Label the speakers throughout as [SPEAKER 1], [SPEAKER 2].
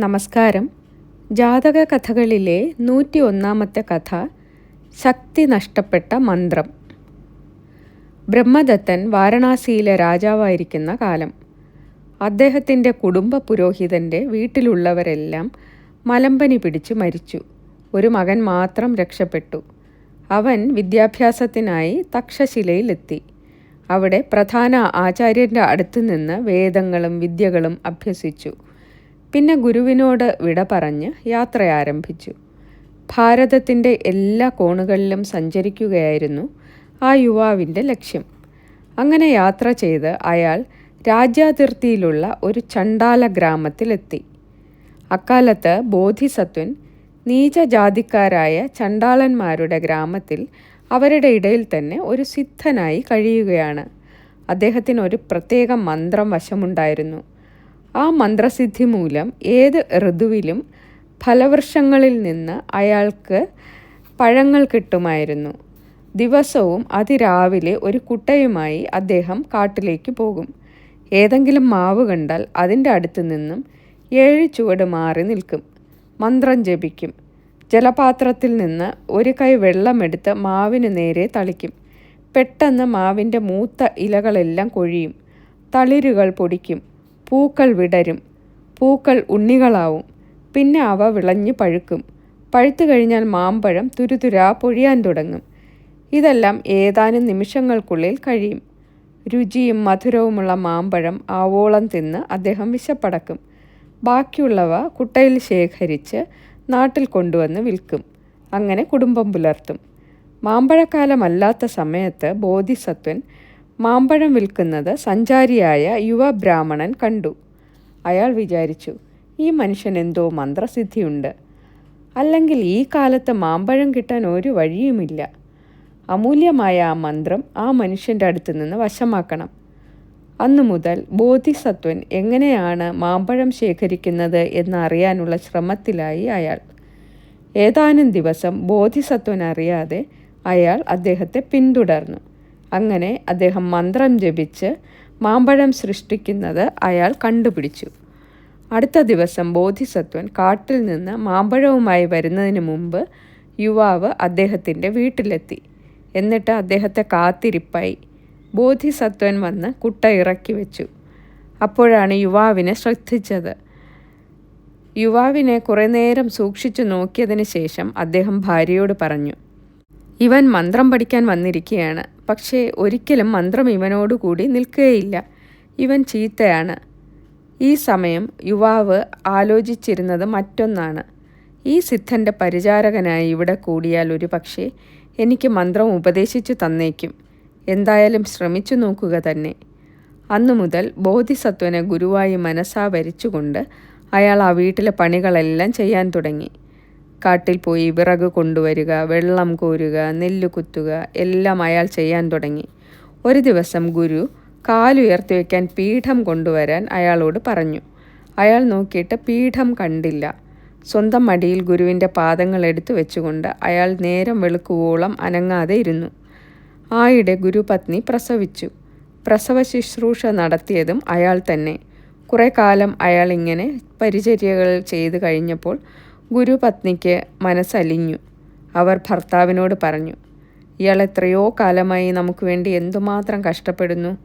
[SPEAKER 1] നമസ്കാരം. ജാതക കഥകളിലെ നൂറ്റി ഒന്നാമത്തെ കഥ ശക്തി നഷ്ടപ്പെട്ട മന്ത്രം. ബ്രഹ്മദത്തൻ വാരണാസിയിലെ രാജാവായിരിക്കുന്ന കാലം. അദ്ദേഹത്തിന്റെ കുടുംബ പുരോഹിതന്റെ വീട്ടിലുള്ളവരെല്ലാം മലമ്പനി പിടിച്ചു മരിച്ചു. ഒരു മകൻ മാത്രം രക്ഷപ്പെട്ടു. അവൻ വിദ്യാഭ്യാസത്തിനായി തക്ഷശിലയിലെത്തി. അവിടെ പ്രധാന ആചാര്യന്റെ അടുത്തു നിന്ന് വേദങ്ങളും വിദ്യകളും അഭ്യസിച്ചു. പിന്നെ ഗുരുവിനോട് വിട പറഞ്ഞ് യാത്ര ആരംഭിച്ചു. ഭാരതത്തിന്റെ എല്ലാ കോണുകളിലും സഞ്ചരിക്കുകയായിരുന്നു ആ യുവാവിന്റെ ലക്ഷ്യം. അങ്ങനെ യാത്ര ചെയ്ത് അയാൾ രാജ്യാതിർത്തിയിലുള്ള ഒരു ചണ്ടാല ഗ്രാമത്തിലെത്തി. അക്കാലത്ത് ബോധിസത്വൻ നീചജാതിക്കാരായ ചണ്ടാളന്മാരുടെ ഗ്രാമത്തിൽ അവരുടെ ഇടയിൽ തന്നെ ഒരു സിദ്ധനായി കഴിയുകയാണ്. അദ്ദേഹത്തിന് ഒരു പ്രത്യേക മന്ത്രം വശമുണ്ടായിരുന്നു. ആ മന്ത്രസിദ്ധി മൂലം ഏത് ഋതുവിലും ഫലവൃക്ഷങ്ങളിൽ നിന്ന് അയാൾക്ക് പഴങ്ങൾ കിട്ടുമായിരുന്നു. ദിവസവും അതിരാവിലെ ഒരു കുട്ടയുമായി അദ്ദേഹം കാട്ടിലേക്ക് പോകും. ഏതെങ്കിലും മാവ് കണ്ടാൽ അതിന്റെ അടുത്ത് നിന്നും ഏഴ് ചുവട് മാറി നിൽക്കും. മന്ത്രം ജപിക്കും. ജലപാത്രത്തിൽ നിന്ന് ഒരു കൈ വെള്ളമെടുത്ത് മാവിന് നേരെ തളിക്കും. പെട്ടെന്ന് മാവിന്റെ മൂത്ത ഇലകളെല്ലാം കൊഴിയും. തളിരുകൾ പൊടിക്കും. പൂക്കൾ വിടരും. പൂക്കൾ ഉണ്ണികളാവും. പിന്നെ അവ വിളഞ്ഞു പഴുക്കും. പഴുത്തു കഴിഞ്ഞാൽ മാമ്പഴം തുരുതുരാ പൊഴിയാൻ തുടങ്ങും. ഇതെല്ലാം ഏതാനും നിമിഷങ്ങൾക്കുള്ളിൽ കഴിയും. രുചിയും മധുരവുമുള്ള മാമ്പഴം ആവോളം തിന്ന് അദ്ദേഹം വിശപ്പടക്കും. ബാക്കിയുള്ളവ കുട്ടയിൽ ശേഖരിച്ച് നാട്ടിൽ കൊണ്ടുവന്ന് വിൽക്കും. അങ്ങനെ കുടുംബം പുലർത്തും. മാമ്പഴക്കാലമല്ലാത്ത സമയത്ത് ബോധിസത്വൻ മാമ്പഴം വിൽക്കുന്നത് സഞ്ചാരിയായ യുവ ബ്രാഹ്മണൻ കണ്ടു. അയാൾ വിചാരിച്ചു ഈ മനുഷ്യൻ എന്തോ മന്ത്രസിദ്ധിയുണ്ട്. അല്ലെങ്കിൽ ഈ കാലത്ത് മാമ്പഴം കിട്ടാൻ ഒരു വഴിയുമില്ല. അമൂല്യമായ ആ മന്ത്രം ആ മനുഷ്യന്റെ അടുത്ത് നിന്ന് വശമാക്കണം. അന്നു മുതൽ ബോധിസത്വൻ എങ്ങനെയാണ് മാമ്പഴം ശേഖരിക്കുന്നത് എന്നറിയാനുള്ള ശ്രമത്തിലായി അയാൾ. ഏതാനും ദിവസം ബോധിസത്വൻ അറിയാതെ അയാൾ അദ്ദേഹത്തെ പിന്തുടർന്നു. അങ്ങനെ അദ്ദേഹം മന്ത്രം ജപിച്ച് മാമ്പഴം സൃഷ്ടിക്കുന്നത് അയാൾ കണ്ടുപിടിച്ചു. അടുത്ത ദിവസം ബോധിസത്വൻ കാട്ടിൽ നിന്ന് മാമ്പഴവുമായി വരുന്നതിന് മുമ്പ് യുവാവ് അദ്ദേഹത്തിന്റെ വീട്ടിലെത്തി. എന്നിട്ട് അദ്ദേഹത്തെ കാത്തിരിപ്പായി. ബോധിസത്വൻ വന്ന് കുട്ട ഇറക്കി വെച്ചു. അപ്പോഴാണ് യുവാവിനെ ശ്രദ്ധിച്ചത്. യുവാവിനെ കുറേ നേരം സൂക്ഷിച്ചു നോക്കിയതിന് ശേഷം അദ്ദേഹം ഭാര്യയോട് പറഞ്ഞു ഇവൻ മന്ത്രം പഠിക്കാൻ വന്നിരിക്കുകയാണ് പക്ഷേ ഒരിക്കലും മന്ത്രം ഇവനോടുകൂടി നിൽക്കുകയില്ല ഇവൻ ചീത്തയാണ്. ഈ സമയം യുവാവ് ആലോചിച്ചിരുന്നത് മറ്റൊന്നാണ്. ഈ സിദ്ധന്റെ പരിചാരകനായി ഇവിടെ കൂടിയാൽ ഒരു പക്ഷേ എനിക്ക് മന്ത്രം ഉപദേശിച്ചു തന്നേക്കും. എന്തായാലും ശ്രമിച്ചു നോക്കുക തന്നെ. അന്നു മുതൽ ബോധിസത്വനെ ഗുരുവായി മനസ്സാ വരിച്ചുകൊണ്ട് അയാൾ ആ വീട്ടിലെ പണികളെല്ലാം ചെയ്യാൻ തുടങ്ങി. കാട്ടിൽ പോയി വിറക് കൊണ്ടുവരിക വെള്ളം കോരുക നെല്ല് കുത്തുക എല്ലാം അയാൾ ചെയ്യാൻ തുടങ്ങി. ഒരു ദിവസം ഗുരു കാലുയർത്തി വയ്ക്കാൻ പീഠം കൊണ്ടുവരാൻ അയാളോട് പറഞ്ഞു. അയാൾ നോക്കിയിട്ട് പീഠം കണ്ടില്ല. സ്വന്തം മടിയിൽ ഗുരുവിന്റെ പാദങ്ങൾ എടുത്തു വെച്ചുകൊണ്ട് അയാൾ നേരം വെളുക്കുവോളം അനങ്ങാതെ ഇരുന്നു. ആയിടെ ഗുരുപത്നി പ്രസവിച്ചു. പ്രസവ ശുശ്രൂഷ നടത്തിയതും അയാൾ തന്നെ. കുറേ കാലം അയാൾ ഇങ്ങനെ പരിചര്യകൾ ചെയ്തു കഴിഞ്ഞപ്പോൾ ഗുരുപത്നിക്ക് മനസ്സലിഞ്ഞു. അവർ ഭർത്താവിനോട് പറഞ്ഞു ഇയാൾ എത്രയോ കാലമായി നമുക്ക് വേണ്ടി എന്തുമാത്രം കഷ്ടപ്പെടുന്നു.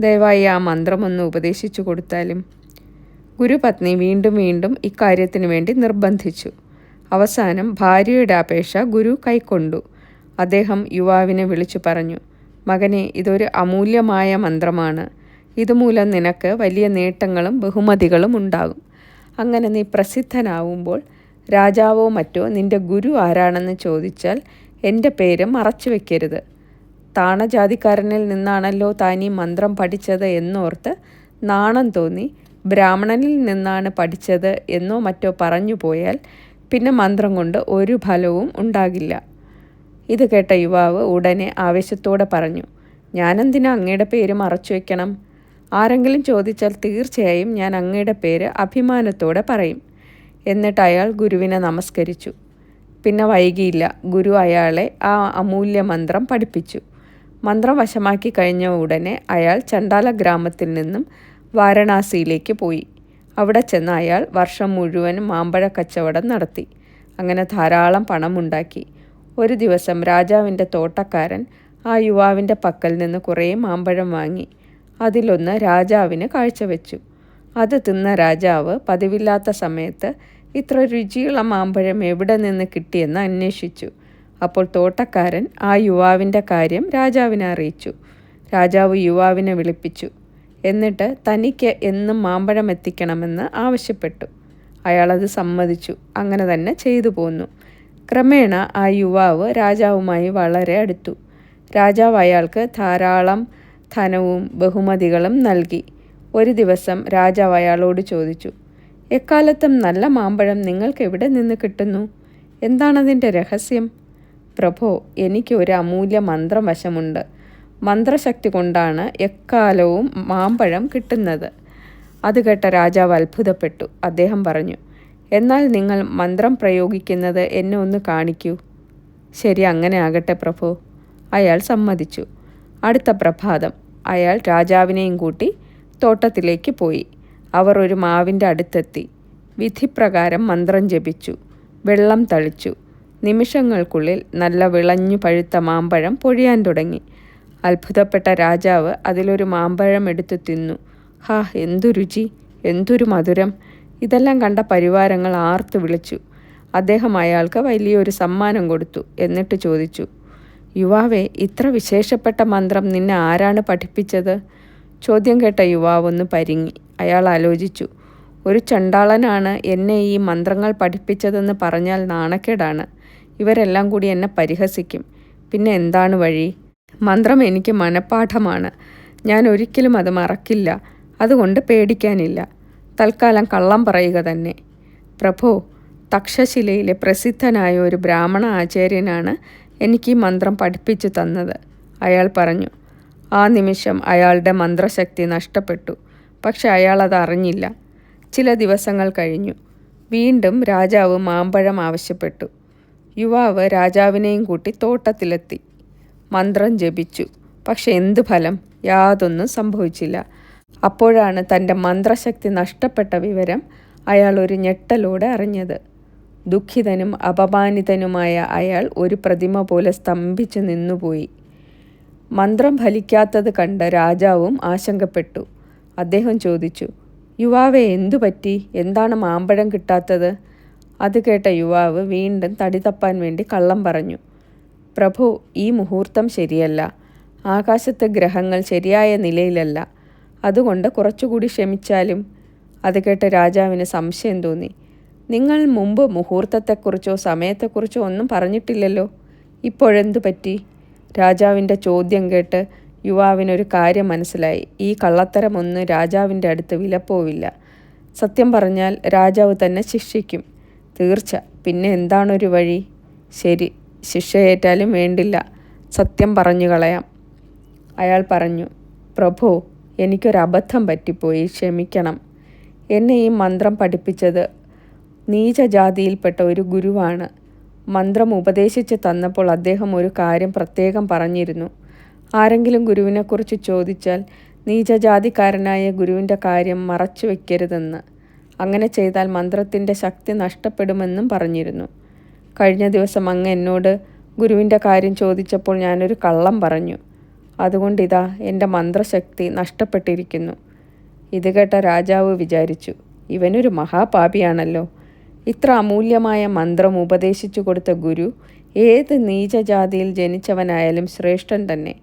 [SPEAKER 1] ദയവായി ആ മന്ത്രമൊന്ന് ഉപദേശിച്ചു കൊടുത്താലും. ഗുരുപത്നി വീണ്ടും വീണ്ടും ഇക്കാര്യത്തിന് വേണ്ടി നിർബന്ധിച്ചു. അവസാനം ഭാര്യയുടെ അപേക്ഷ ഗുരു കൈക്കൊണ്ടു. അദ്ദേഹം യുവാവിനെ വിളിച്ചു പറഞ്ഞു മകനെ ഇതൊരു അമൂല്യമായ മന്ത്രമാണ്. ഇതുമൂലം നിനക്ക് വലിയ നേട്ടങ്ങളും ബഹുമതികളും ഉണ്ടാകും. അങ്ങനെ നീ പ്രസിദ്ധനാവുമ്പോൾ രാജാവോ മറ്റോ നിന്റെ ഗുരു ആരാണെന്ന് ചോദിച്ചാൽ എന്റെ പേര് മറച്ചു വെക്കരുത്. താണജാതിക്കാരനിൽ നിന്നാണല്ലോ താൻ ഈ മന്ത്രം പഠിച്ചത് എന്നോർത്ത് നാണം തോന്നി. ബ്രാഹ്മണനിൽ നിന്നാണ് പഠിച്ചത് എന്നോ മറ്റോ പറഞ്ഞു പോയാൽ പിന്നെ മന്ത്രം കൊണ്ട് ഒരു ഫലവും ഉണ്ടാകില്ല. ഇത് കേട്ട യുവാവ് ഉടനെ ആവേശത്തോടെ പറഞ്ഞു ഞാനെന്തിനാ അങ്ങയുടെ പേര് മറച്ചു വയ്ക്കണം ആരെങ്കിലും ചോദിച്ചാൽ തീർച്ചയായും ഞാൻ അങ്ങയുടെ പേര് അഭിമാനത്തോടെ പറയും. എന്നിട്ട് അയാൾ ഗുരുവിനെ നമസ്കരിച്ചു. പിന്നെ വൈകിയില്ല ഗുരു അയാളെ ആ അമൂല്യ മന്ത്രം പഠിപ്പിച്ചു. മന്ത്രം വശമാക്കി കഴിഞ്ഞ ഉടനെ അയാൾ ചണ്ടാല ഗ്രാമത്തിൽ നിന്നും വാരണാസിയിലേക്ക് പോയി. അവിടെ ചെന്ന് അയാൾ വർഷം മുഴുവൻ മാമ്പഴ കച്ചവടം നടത്തി. അങ്ങനെ ധാരാളം പണമുണ്ടാക്കി. ഒരു ദിവസം രാജാവിന്റെ തോട്ടക്കാരൻ ആ യുവാവിന്റെ പക്കൽ നിന്ന് കുറേ മാമ്പഴം വാങ്ങി. അതിലൊന്ന് രാജാവിന് കാഴ്ചവെച്ചു. അത് തിന്ന രാജാവ് പതിവില്ലാത്ത സമയത്ത് ഇത്ര രുചിയുള്ള മാമ്പഴം എവിടെ നിന്ന് കിട്ടിയെന്ന് അന്വേഷിച്ചു. അപ്പോൾ തോട്ടക്കാരൻ ആ യുവാവിന്റെ കാര്യം രാജാവിനെ അറിയിച്ചു. രാജാവ് യുവാവിനെ വിളിപ്പിച്ചു. എന്നിട്ട് തനിക്ക് എന്നും മാമ്പഴം എത്തിക്കണമെന്ന് ആവശ്യപ്പെട്ടു. അയാളത് സമ്മതിച്ചു. അങ്ങനെ തന്നെ ചെയ്തു പോന്നു. ക്രമേണ ആ യുവാവ് രാജാവുമായി വളരെ അടുത്തു. രാജാവ് അയാൾക്ക് ധാരാളം ധനവും ബഹുമതികളും നൽകി. ഒരു ദിവസം രാജാവ് അയാളോട് ചോദിച്ചു എക്കാലത്തും നല്ല മാമ്പഴം നിങ്ങൾക്ക് എവിടെ നിന്ന് കിട്ടുന്നു? എന്താണതിന്റെ രഹസ്യം? പ്രഭോ എനിക്ക് ഒരു അമൂല്യ മന്ത്രം വശമുണ്ട്. മന്ത്രശക്തി കൊണ്ടാണ് എക്കാലവും മാമ്പഴം കിട്ടുന്നത്. അത് കേട്ട രാജാവ് അത്ഭുതപ്പെട്ടു. അദ്ദേഹം പറഞ്ഞു എന്നാൽ നിങ്ങൾ മന്ത്രം പ്രയോഗിക്കുന്നത് എന്നെ ഒന്ന് കാണിക്കൂ. ശരി അങ്ങനെ ആകട്ടെ പ്രഭോ അയാൾ സമ്മതിച്ചു. അടുത്ത പ്രഭാതം. അയാൾ രാജാവിനെയും കൂട്ടി തോട്ടത്തിലേക്ക് പോയി. അവർ ഒരു മാവിന്റെ അടുത്തെത്തി. വിധിപ്രകാരം മന്ത്രം ജപിച്ചു. വെള്ളം തളിച്ചു. നിമിഷങ്ങൾക്കുള്ളിൽ നല്ല വിളഞ്ഞു പഴുത്ത മാമ്പഴം പൊഴിയാൻ തുടങ്ങി. അത്ഭുതപ്പെട്ട രാജാവ് അതിലൊരു മാമ്പഴം എടുത്തു തിന്നു. ഹാ എന്തു രുചി എന്തൊരു മധുരം. ഇതെല്ലാം കണ്ട പരിവാരങ്ങൾ ആർത്തു വിളിച്ചു. അദ്ദേഹം അയാൾക്ക് വലിയൊരു സമ്മാനം കൊടുത്തു എന്നിട്ട് ചോദിച്ചു യുവാവെ ഇത്ര വിശേഷപ്പെട്ട മന്ത്രം നിന്നെ ആരാണ് പഠിപ്പിച്ചത്? ചോദ്യം കേട്ട യുവാവ് ഒന്ന് പരിങ്ങി. അയാൾ ആലോചിച്ചു. ഒരു ചണ്ടാളനാണ് എന്നെ ഈ മന്ത്രങ്ങൾ പഠിപ്പിച്ചതെന്ന് പറഞ്ഞാൽ നാണക്കേടാണ്. ഇവരെല്ലാം കൂടി എന്നെ പരിഹസിക്കും. പിന്നെ എന്താണ് വഴി? മന്ത്രം എനിക്ക് മനഃപ്പാഠമാണ്. ഞാൻ ഒരിക്കലും അത് മറക്കില്ല. അതുകൊണ്ട് പേടിക്കാനില്ല. തൽക്കാലം കള്ളം പറയുക തന്നെ. പ്രഭോ തക്ഷശിലയിലെ പ്രസിദ്ധനായ ഒരു ബ്രാഹ്മണ ആചാര്യനാണ് എനിക്ക് ഈ മന്ത്രം പഠിപ്പിച്ചു തന്നത് അയാൾ പറഞ്ഞു. ആ നിമിഷം അയാളുടെ മന്ത്രശക്തി നഷ്ടപ്പെട്ടു. പക്ഷെ അയാൾ അത് അറിഞ്ഞില്ല. ചില ദിവസങ്ങൾ കഴിഞ്ഞു. വീണ്ടും രാജാവ് മാമ്പഴം ആവശ്യപ്പെട്ടു. യുവാവ് രാജാവിനെയും കൂട്ടി തോട്ടത്തിലെത്തി. മന്ത്രം ജപിച്ചു. പക്ഷെ എന്ത് ഫലം? യാതൊന്നും സംഭവിച്ചില്ല. അപ്പോഴാണ് തന്റെ മന്ത്രശക്തി നഷ്ടപ്പെട്ട വിവരം അയാൾ ഒരു ഞെട്ടലോടെ അറിഞ്ഞത്. ദുഃഖിതനും അപമാനിതനുമായ അയാൾ ഒരു പ്രതിമ പോലെ സ്തംഭിച്ചു നിന്നുപോയി. മന്ത്രം ഫലിക്കാത്തത് കണ്ട രാജാവും ആശങ്കപ്പെട്ടു. അദ്ദേഹം ചോദിച്ചു യുവാവെ എന്തു പറ്റി? എന്താണ് മാമ്പഴം കിട്ടാത്തത്? അത് കേട്ട യുവാവ് വീണ്ടും തടി തപ്പാൻ വേണ്ടി കള്ളം പറഞ്ഞു പ്രഭു ഈ മുഹൂർത്തം ശരിയല്ല. ആകാശത്തെ ഗ്രഹങ്ങൾ ശരിയായ നിലയിലല്ല. അതുകൊണ്ട് കുറച്ചുകൂടി ക്ഷമിച്ചാലും? അത് കേട്ട രാജാവിന് സംശയം തോന്നി. നിങ്ങൾ മുമ്പ് മുഹൂർത്തത്തെക്കുറിച്ചോ സമയത്തെക്കുറിച്ചോ ഒന്നും പറഞ്ഞിട്ടില്ലല്ലോ. ഇപ്പോഴെന്തു പറ്റി? രാജാവിന്റെ ചോദ്യം കേട്ട് യുവാവിനൊരു കാര്യം മനസ്സിലായി. ഈ കള്ളത്തരമൊന്ന് രാജാവിന്റെ അടുത്ത് വിലപ്പോവില്ല. സത്യം പറഞ്ഞാൽ രാജാവ് തന്നെ ശിക്ഷിക്കും. തീർച്ച. പിന്നെ എന്താണൊരു വഴി? ശരി ശിക്ഷയേറ്റാലും വേണ്ടില്ല. സത്യം പറഞ്ഞു കളയാം. അയാൾ പറഞ്ഞു പ്രഭു എനിക്കൊരബദ്ധം പറ്റിപ്പോയി. ക്ഷമിക്കണം. എന്നെ ഈ മന്ത്രം പഠിപ്പിച്ചത് നീചജാതിയിൽപ്പെട്ട ഒരു ഗുരുവാണ്. മന്ത്രം ഉപദേശിച്ച് തന്നപ്പോൾ അദ്ദേഹം ഒരു കാര്യം പ്രത്യേകം പറഞ്ഞിരുന്നു. ആരെങ്കിലും ഗുരുവിനെക്കുറിച്ച് ചോദിച്ചാൽ നീചജാതിക്കാരനായ ഗുരുവിന്റെ കാര്യം മറച്ചു വയ്ക്കരുതെന്ന് അങ്ങനെ ചെയ്താൽ മന്ത്രത്തിന്റെ ശക്തി നഷ്ടപ്പെടുമെന്നും പറഞ്ഞിരുന്നു. കഴിഞ്ഞ ദിവസം അങ്ങ് എന്നോട് ഗുരുവിന്റെ കാര്യം ചോദിച്ചപ്പോൾ ഞാനൊരു കള്ളം പറഞ്ഞു. അതുകൊണ്ടിതാ എന്റെ മന്ത്രശക്തി നഷ്ടപ്പെട്ടിരിക്കുന്നു. ഇത് കേട്ട രാജാവ് വിചാരിച്ചു ഇവനൊരു മഹാപാപിയാണല്ലോ. ഇത്ര അമൂല്യമായ മന്ത്രം ഉപദേശിച്ചു കൊടുത്ത ഗുരു ഏത് നീചജാതിയിൽ ജനിച്ചവനായാലും ശ്രേഷ്ഠൻ തന്നെ.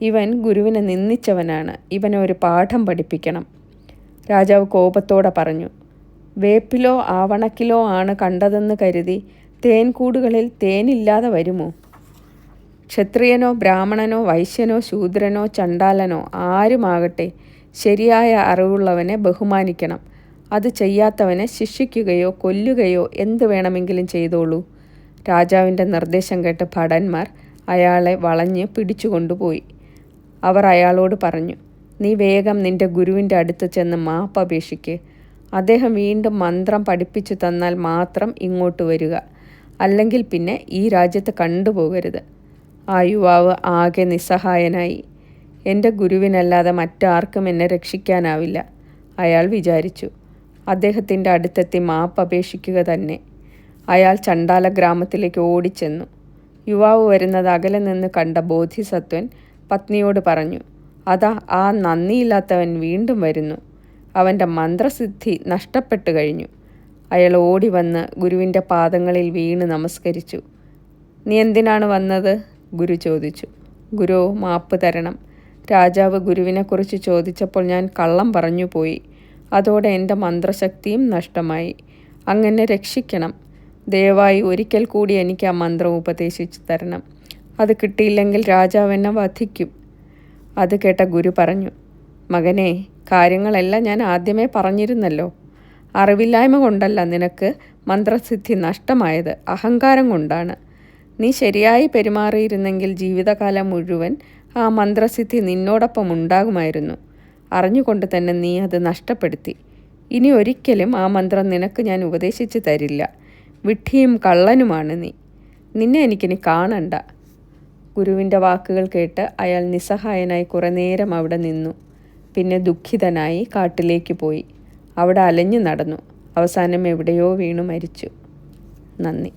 [SPEAKER 1] ഇവൻ ഗുരുവിനെ നിന്ദിച്ചവനാണ്. ഇവനെ ഒരു പാഠം പഠിപ്പിക്കണം. രാജാവ് കോപത്തോടെ പറഞ്ഞു വേപ്പിലോ ആവണക്കിലോ ആണ് കണ്ടതെന്ന് കരുതി തേൻകൂടുകളിൽ തേനില്ലാതെ വരുമോ? ക്ഷത്രിയനോ ബ്രാഹ്മണനോ വൈശ്യനോ ശൂദ്രനോ ചണ്ടാലനോ ആരുമാകട്ടെ ശരിയായ അറിവുള്ളവനെ ബഹുമാനിക്കണം. അത് ചെയ്യാത്തവനെ ശിക്ഷിക്കുകയോ കൊല്ലുകയോ എന്ത് വേണമെങ്കിലും ചെയ്തോളൂ. രാജാവിന്റെ നിർദ്ദേശം കേട്ട് ഭടന്മാർ അയാളെ വളഞ്ഞ് പിടിച്ചുകൊണ്ടുപോയി. അവർ അയാളോട് പറഞ്ഞു നീ വേഗം നിന്റെ ഗുരുവിന്റെ അടുത്ത് ചെന്ന് മാപ്പ് അപേക്ഷിക്ക്. അദ്ദേഹം വീണ്ടും മന്ത്രം പഠിപ്പിച്ചു തന്നാൽ മാത്രം ഇങ്ങോട്ട് വരിക. അല്ലെങ്കിൽ പിന്നെ ഈ രാജ്യത്ത് കണ്ടുപോകരുത്. ആ യുവാവ് ആകെ നിസ്സഹായനായി. എന്റെ ഗുരുവിനല്ലാതെ മറ്റാർക്കും എന്നെ രക്ഷിക്കാനാവില്ല അയാൾ വിചാരിച്ചു. അദ്ദേഹത്തിന്റെ അടുത്തെത്തി മാപ്പ് അപേക്ഷിക്കുക തന്നെ. അയാൾ ചണ്ടാല ഗ്രാമത്തിലേക്ക് ഓടിച്ചെന്നു. യുവാവ് വരുന്നത് അകലെ നിന്ന് കണ്ട ബോധിസത്വൻ പത്നിയോട് പറഞ്ഞു അതാ ആ നന്ദിയില്ലാത്തവൻ വീണ്ടും വരുന്നു. അവന്റെ മന്ത്രസിദ്ധി നഷ്ടപ്പെട്ടു കഴിഞ്ഞു. അയാൾ ഓടി വന്ന് ഗുരുവിന്റെ പാദങ്ങളിൽ വീണ് നമസ്കരിച്ചു. നീ എന്തിനാണ് വന്നത്? ഗുരു ചോദിച്ചു. ഗുരു മാപ്പ് തരണം. രാജാവ് ഗുരുവിനെക്കുറിച്ച് ചോദിച്ചപ്പോൾ ഞാൻ കള്ളം പറഞ്ഞു പോയി അതോടെ എന്റെ മന്ത്രശക്തിയും നഷ്ടമായി. അങ്ങനെ രക്ഷിക്കണം. ദയവായി ഒരിക്കൽ കൂടി എനിക്ക് ആ മന്ത്രം ഉപദേശിച്ചു തരണം. അത് കിട്ടിയില്ലെങ്കിൽ രാജാവ് എന്നെ വധിക്കും. അത് കേട്ട ഗുരു പറഞ്ഞു മകനെ കാര്യങ്ങളെല്ലാം ഞാൻ ആദ്യമേ പറഞ്ഞിരുന്നല്ലോ. അറിവില്ലായ്മ കൊണ്ടല്ല നിനക്ക് മന്ത്രസിദ്ധി നഷ്ടമായത്. അഹങ്കാരം കൊണ്ടാണ്. നീ ശരിയായി പെരുമാറിയിരുന്നെങ്കിൽ ജീവിതകാലം മുഴുവൻ ആ മന്ത്രസിദ്ധി നിന്നോടൊപ്പം ഉണ്ടാകുമായിരുന്നു. അറിഞ്ഞുകൊണ്ട് തന്നെ നീ അത് നഷ്ടപ്പെടുത്തി. ഇനി ഒരിക്കലും ആ മന്ത്രം നിനക്ക് ഞാൻ ഉപദേശിച്ചു തരില്ല. വിഡ്ഢിയും കള്ളനുമാണ് നീ. നിന്നെ എനിക്കിനി കാണണ്ട. ഗുരുവിന്റെ വാക്കുകൾ കേട്ട് അയാൾ നിസ്സഹായനായി കുറേ നേരം അവിടെ നിന്നു. പിന്നെ ദുഃഖിതനായി കാട്ടിലേക്ക് പോയി. അവിടെ അലഞ്ഞു നടന്നു. അവസാനം എവിടെയോ വീണു മരിച്ചു. നന്ദി.